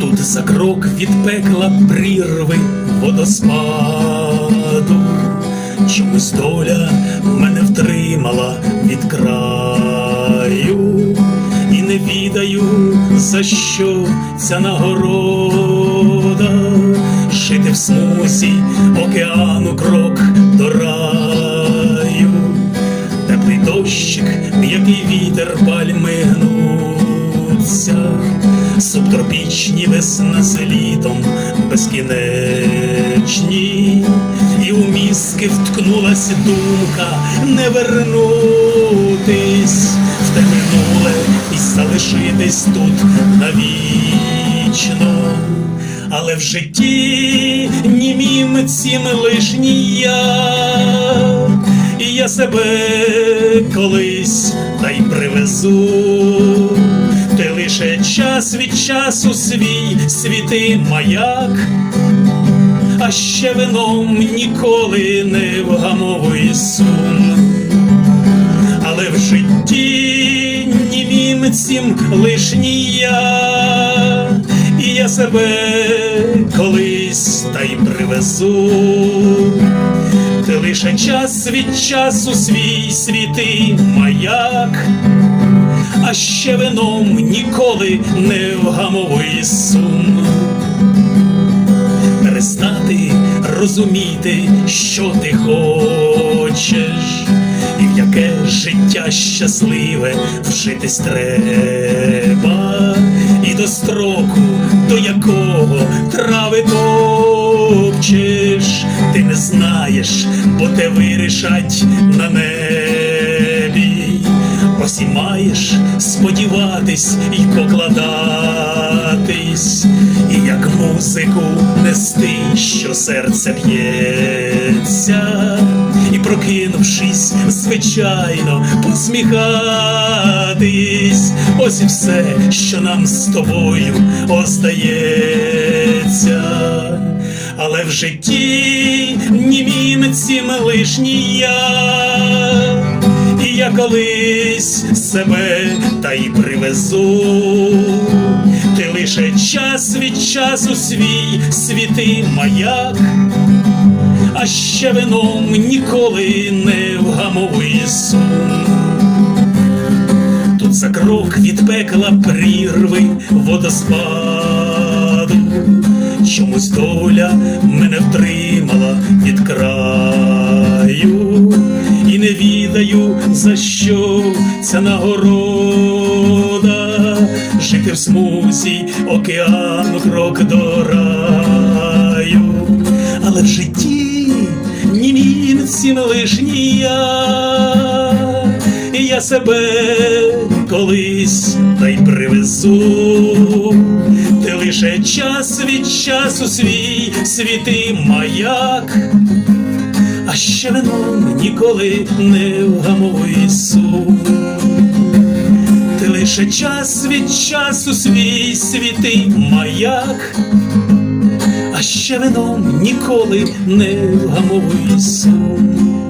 Тут за крок від пекла прірви водоспаду, чомусь доля мене втримала від краю, і не відаю, за що ця нагорода, жити в смузі океану крок до раю, теплий дощик, м'який вітер пальми гнуться, субтропічні весна з літом безкінечні, і у мізки вткнулась думка не вернутись в те минуле і залишитись тут навічно. Але в житті німім цім лишній я, і я себе колись та й привезу. Ти лише час від часу свій світи маяк, а ще вином ніколи не вгамовуй сум. Але в житті цім лишній я, і я себе колись та й привезу. Ти лише час від часу свій світи маяк, а ще вином ніколи не вгамовуй сум перестати розуміти, що ти хочеш, і в яке життя щасливе вжитись треба, до строку, до якого трави топчеш, ти не знаєш, бо те вирішать на небі. Ось і маєш сподіватись і покладатись, і як музику нести, що серце б'ється, і прокинувшись, звичайно, посміхатись, ось і все, що нам з тобою остається. Але в житті німім цім лишній я, і я колись себе та й привезу. Ти лише час від часу свій світи маяк, а ще вином ніколи не вгамовуй сум. За крок від пекла прірви водоспаду, чомусь доля мене втримала від краю, і не відаю, за що ця нагорода, жити в смузі океану крок до раю, але в житті німім цім лишній я. І я себе колись та й привезу. Ти лише час від часу свій світи маяк, а ще вином ніколи не вгамовуй сум. Ти лише час від часу свій світи маяк, а ще вином ніколи не вгамовуй сум.